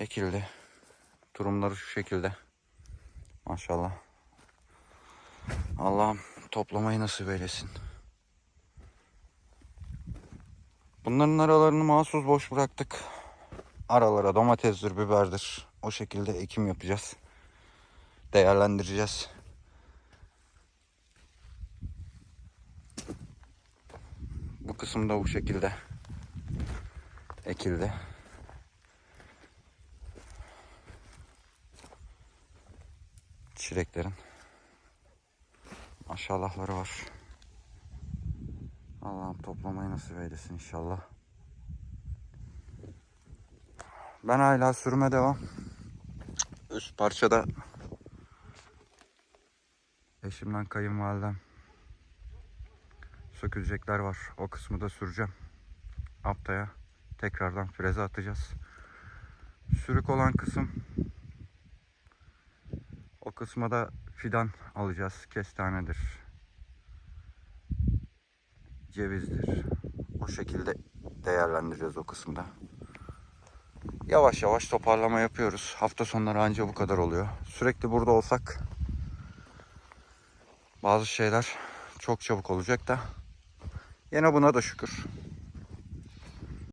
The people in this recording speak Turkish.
ekildi. Durumları şu şekilde. Maşallah. Allah'ım toplamayı nasip eylesin. Bunların aralarını mahsus boş bıraktık. Aralara domatesdir, biberdir. O şekilde ekim yapacağız. Değerlendireceğiz. Bu kısım da bu şekilde ekildi. Çileklerin maşallahları var. Allah'ım toplamayı nasip eylesin inşallah. Ben hala sürüme devam. Üst parçada eşimden kayınvalidem sökülecekler var. O kısmı da süreceğim. Haftaya tekrardan freze atacağız. Sürük olan kısım o kısma da fidan alacağız. Kestanedir. Cevizdir. O şekilde değerlendireceğiz o kısımda. Yavaş yavaş toparlama yapıyoruz. Hafta sonları anca bu kadar oluyor. Sürekli burada olsak bazı şeyler çok çabuk olacak da yine buna da şükür.